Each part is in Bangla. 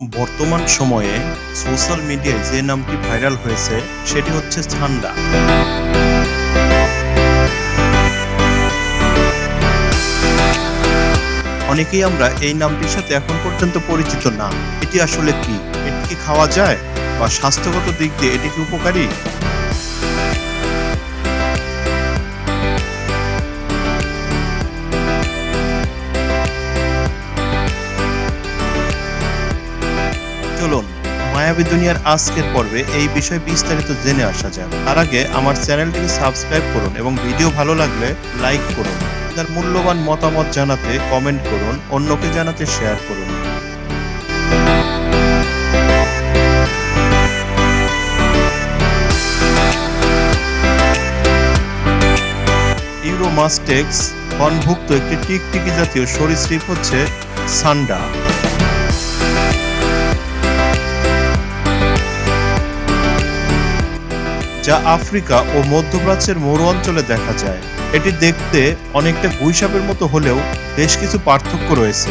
বর্তমান সময়ে সোশ্যাল মিডিয়ায় যে নামটি ভাইরাল হয়েছে, সেটি হচ্ছে ছান্ডা অনেকেই আমরা এই নামটির সাথে এখন পর্যন্ত পরিচিত না। এটি আসলে কি? এটি কি খাওয়া যায়? বা স্বাস্থ্যগত দিক দিয়ে এটি কি উপকারী? চলুন মায়াবী দুনিয়ার আজকের পর্বে এই বিষয়ে বিস্তারিত জেনে আসা যাক। তার আগে আমার চ্যানেলটিকে সাবস্ক্রাইব করুন এবং ভিডিও ভালো লাগলে লাইক করুন। আপনার মূল্যবান মতামত জানাতে কমেন্ট করুন, অন্যকে জানাতে শেয়ার করুন। ইউরোমাস্টেক্স বনভুক্ত একটি টিকটিকি জাতীয় সরীসৃপ হচ্ছে সান্ডা। যা আফ্রিকা ও মধ্যপ্রাচ্যের মরু অঞ্চলে দেখা যায়। এটি দেখতে অনেকটা গুইসাপের মতো হলেও বেশ কিছু পার্থক্য রয়েছে।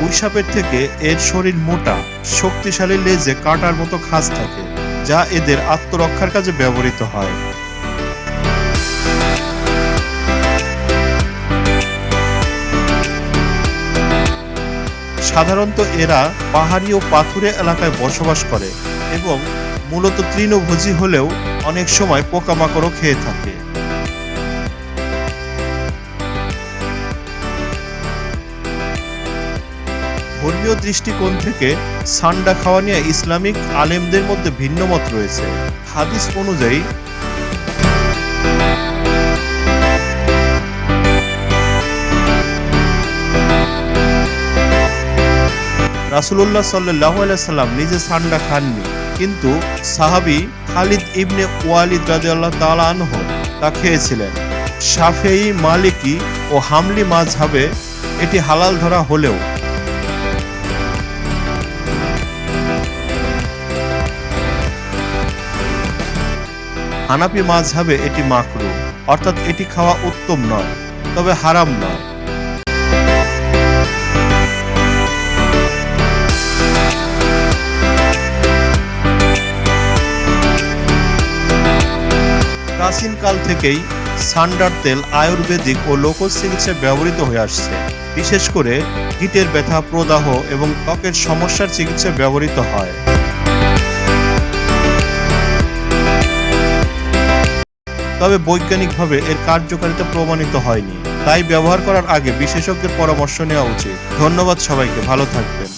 গুইসাপের থেকে এর শরীর মোটা, শক্তিশালী লেজে কাটার মতো খাঁজ থাকে, যা এদের আত্মরক্ষার কাজে ব্যবহৃত হয়। সাধারণত এরা পাহাড়ি ও পাথুরে এলাকায় বসবাস করে এবং মূলত তৃণভোজী হলেও অনেক সময় পোকামাকড়ও খেয়ে থাকে। ধর্মীয় দৃষ্টিকোণ থেকে সান্ডা খাওয়া নিয়ে ইসলামিক আলেমদের মধ্যে ভিন্ন মত রয়েছে। হাদিস অনুযায়ী রাসুলুল্লাহ সাল্লাহ সাল্লাম নিজে সান্ডা খাননি। কিন্তু সাহাবি খালিদ ইবনে ওয়ালিদ রাদিয়াল্লাহ তাআলা আনহু তা খেয়েছিলেন। শাফেই মালিকি ও হামলি মাযহাবে এটি হালাল ধরা হলেও। হানাফি মাযহাবে এটি মাকরু অর্থাৎ এটি খাওয়া উত্তম নয়, তবে হারাম নয়। প্রাচীনকাল থেকেই সান্ডার তেল আয়ুর্বেদিক ও লোকজ চিকিৎসায় ব্যবহৃত হয়ে আসছে। বিশেষ করে গিটের ব্যথা, প্রদাহ এবং ত্বকের সমস্যার চিকিৎসায় ব্যবহৃত হয়। তবে বৈজ্ঞানিকভাবে এর কার্যকারিতা প্রমাণিত হয়নি। তাই ব্যবহার করার আগে বিশেষজ্ঞের পরামর্শ নেওয়া উচিত। ধন্যবাদ সবাইকে, ভালো থাকবেন।